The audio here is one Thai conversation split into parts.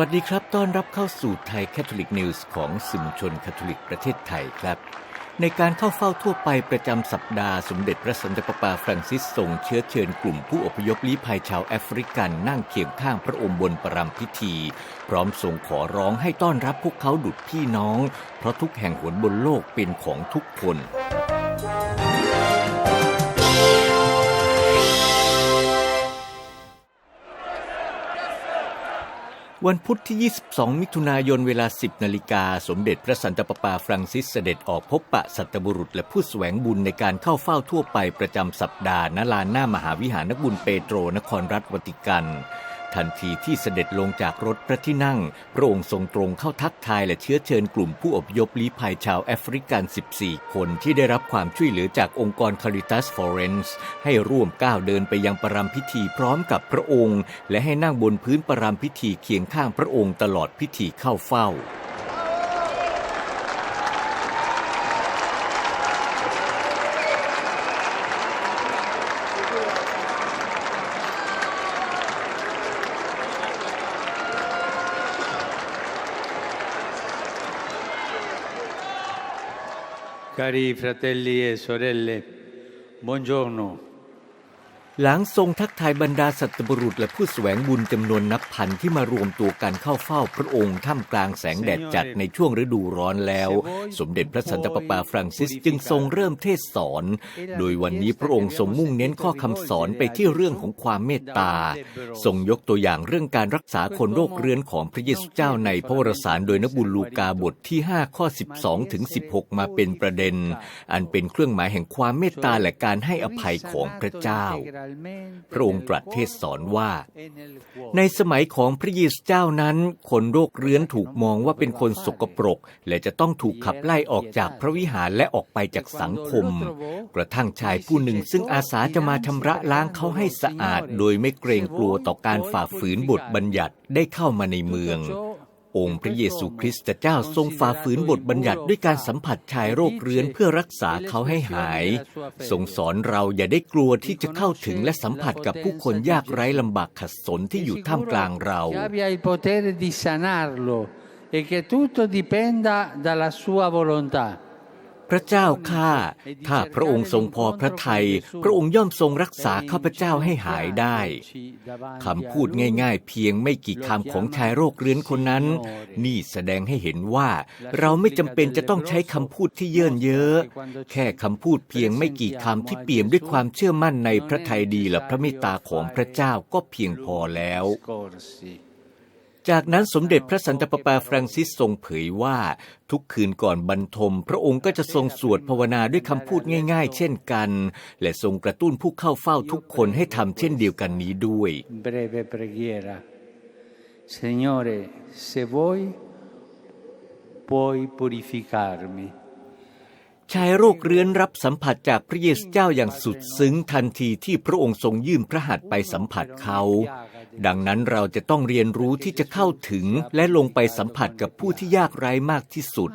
วัสดีครับ ต้อนรับเข้าสู่ไทยแคทอลิกนิวส์ของสื่อมวลชนคาทอลิกประเทศไทยครับ ในการเข้าเฝ้าทั่วไปประจำสัปดาห์สมเด็จพระสันตะปาปาฟรังซิสทรงเชื้อเชิญกลุ่มผู้อพยพลี้ภัยชาวแอฟริกันนั่งเคียงข้างพระองค์บนประรำพิธี พร้อมทรงขอร้องให้ต้อนรับพวกเขาดุจพี่น้อง เพราะทุกแห่งหนบนโลกเป็นของทุกคน วันพุธที่ 22 มิถุนายนเวลา 10 นาฬิกา สมเด็จพระสันตะปาปาฟรังซิสเสด็จออกพบปะสัตบุรุษและผู้แสวงบุญในการเข้าเฝ้าทั่วไปประจำสัปดาห์ณลานหน้ามหาวิหารนักบุญเปโตรนครรัฐวติกัน ทันทีที่เสด็จลงจากรถพระที่นั่ง พระองค์ทรงตรงเข้าทักทายและเชื้อเชิญกลุ่มผู้อบยพลี้ภัยชาวแอฟริกัน 14 คนที่ได้รับความช่วยเหลือจากองค์กรคาริตัสฟอเรนซ์ให้ร่วมก้าวเดินไปยังประรำพิธีพร้อมกับพระองค์ และให้นั่งบนพื้นประรำพิธีเคียงข้างพระองค์ตลอดพิธีเข้าเฝ้า Cari fratelli e sorelle, buongiorno. หลังทรงทักทายบรรดาสัตบุรุษและผู้แสวงบุญจำนวนนับพันที่มารวมตัวกันเข้าเฝ้าพระองค์ท่ามกลางแสงแดดจัดในช่วงฤดูร้อนแล้ว สมเด็จพระสันตะปาปาฟรังซิสจึงทรงเริ่มเทศสอน โดยวันนี้พระองค์ทรงมุ่งเน้นข้อคำสอนไปที่เรื่องของความเมตตา ทรงยกตัวอย่างเรื่องการรักษาคนโรคเรื้อนของพระเยซูเจ้าในพระวรสารโดยนบุญลูกาบทที่ 5 ข้อ 12ถึง16 มาเป็นประเด็น อันเป็นเครื่องหมายแห่งความเมตตาและการให้อภัยของพระเจ้าพระองค์ตรัสเทศสอนว่า ในสมัยของพระเยซูเจ้านั้น คนโรคเรื้อนถูกมองว่าเป็นคนสกปรก และจะต้องถูกขับไล่ออกจากพระวิหารและออกไปจากสังคม กระทั่งชายผู้หนึ่งซึ่งอาสาจะมาชำระล้างเขาให้สะอาด โดยไม่เกรงกลัวต่อการฝ่าฝืนบทบัญญัติได้เข้ามาในเมือง องค์พระเยซูคริสต์เจ้าทรงฝ่าฝืนบทบัญญัติด้วยการสัมผัสชายโรคเรื้อนเพื่อรักษาเขาให้หาย ทรงสอนเราอย่าได้กลัวที่จะเข้าถึงและสัมผัสกับผู้คนยากไร้ลำบากขัดสนที่อยู่ท่ามกลางเรา e che tutto dipenda dalla sua volontà. พระเจ้าข้าถ้าพระองค์ทรงพอพระทัย พระองค์ย่อมทรงรักษาข้าพเจ้าให้หายได้คำพูดง่ายๆ เพียงไม่กี่คำของชายโรคเรื้อนคนนั้น นี่แสดงให้เห็นว่าเราไม่จำเป็นจะต้องใช้คำพูดที่เยินเย้อแค่คำพูดเพียงไม่กี่คำที่เปี่ยมด้วยความเชื่อมั่นในพระทัยดีและพระเมตตาของพระเจ้าก็เพียงพอแล้ว จากนั้นสมเด็จพระสันตะปาปาฟรังซิสทรงเผยว่า ทุกคืนก่อนบรรทม พระองค์ก็จะทรงสวดภาวนาด้วยคำพูดง่าย ๆ เช่นกัน และทรงกระตุ้นผู้เข้าเฝ้าทุกคนให้ทำเช่นเดียวกันนี้ด้วย Breve preghiera. Signore, se vuoi, puoi purificarmi. ชายโรคเรื้อนรับสัมผัสจากพระเยซูเจ้าอย่างสุดซึ้งทันทีที่พระองค์ทรงยื่นพระหัตถ์ไปสัมผัสเขา ดังนั้นเราจะต้องเรียนรู้ที่จะเข้าถึงและลงไปสัมผัสกับผู้ที่ยากไร้มากที่สุด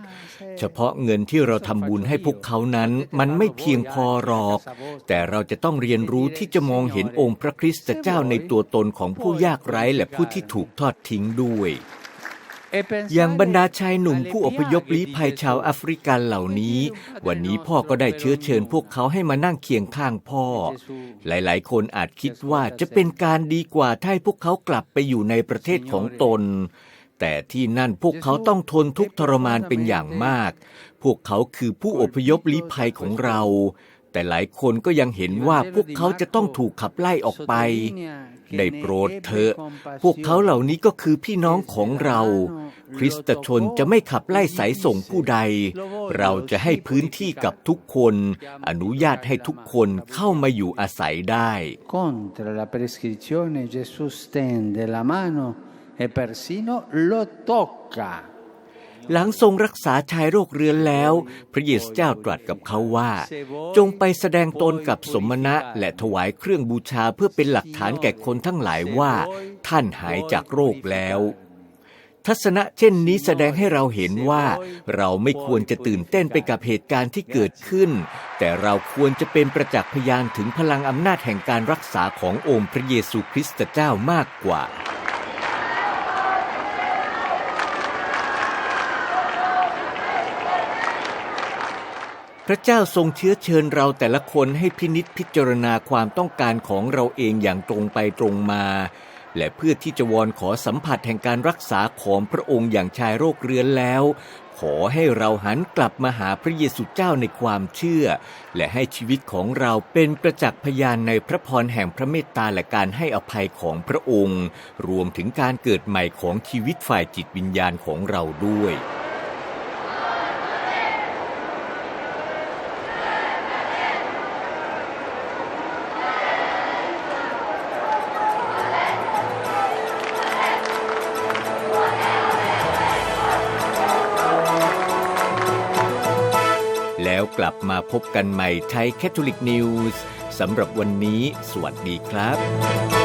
เฉพาะเงินที่เราทำบุญให้พวกเขานั้นมันไม่เพียงพอหรอก แต่เราจะต้องเรียนรู้ที่จะมองเห็นองค์พระคริสต์เจ้าในตัวตนของผู้ยากไร้และผู้ที่ถูกทอดทิ้งด้วย อย่างบรรดา pensare ชายหนุ่ม alle ผู้อพยพลี้ภัยชาวแอฟริกันเหล่านี้ วันนี้พ่อก็ได้เชื้อเชิญพวกเขาให้มานั่งเคียงข้างพ่อ หลายๆ คนอาจคิดว่าจะเป็นการดีกว่าถ้าให้พวกเขากลับไปอยู่ในประเทศของตน แต่ที่นั่นพวกเขาต้องทนทุกข์ทรมานเป็นอย่างมาก พวกเขาคือผู้อพยพลี้ภัยของเรา แต่หลายคนก็ยังเห็นว่าพวกเขาจะต้องถูกขับไล่ออกไปได้โปรดเถอะ พวกเขาเหล่านี้ก็คือพี่น้องของเรา คริสตชนจะไม่ขับไล่สายส่งผู้ใด เราจะให้พื้นที่กับทุกคน อนุญาตให้ทุกคนเข้ามาอยู่อาศัยได้ Contro la prescrizione Gesù stende la mano e persino lo tocca. หลังทรงรักษาชายโรคเรื้อนแล้ว พระเยซูเจ้าตรัสกับเขาว่า จงไปแสดงตนกับสมณะและถวายเครื่องบูชาเพื่อเป็นหลักฐานแก่คนทั้งหลายว่า ท่านหายจากโรคแล้ว ทัศนะเช่นนี้แสดงให้เราเห็นว่าเราไม่ควรจะตื่นเต้นไปกับเหตุการณ์ที่เกิดขึ้น แต่เราควรจะเป็นประจักษ์พยานถึงพลังอำนาจแห่งการรักษาขององค์พระเยซูคริสต์เจ้ามากกว่าพระเจ้าทรงเชื้อเชิญเราแต่ละคนให้พินิษพิจารณาความต้องการของเราเองอย่างตรงไปตรงมา และเพื่อที่จะวอนขอสัมผัสแห่งการรักษาของพระองค์อย่างชายโรคเรื้อนแล้ว ขอให้เราหันกลับมาหาพระเยซูเจ้าในความเชื่อ และให้ชีวิตของเราเป็นประจักษ์พยานในพระพรแห่งพระเมตตาและการให้อภัยของพระองค์ รวมถึงการเกิดใหม่ของชีวิตฝ่ายจิตวิญญาณของเราด้วย แล้วกลับมาพบกันใหม่ไทยแคทอลิกนิวส์สำหรับวันนี้ สวัสดีครับ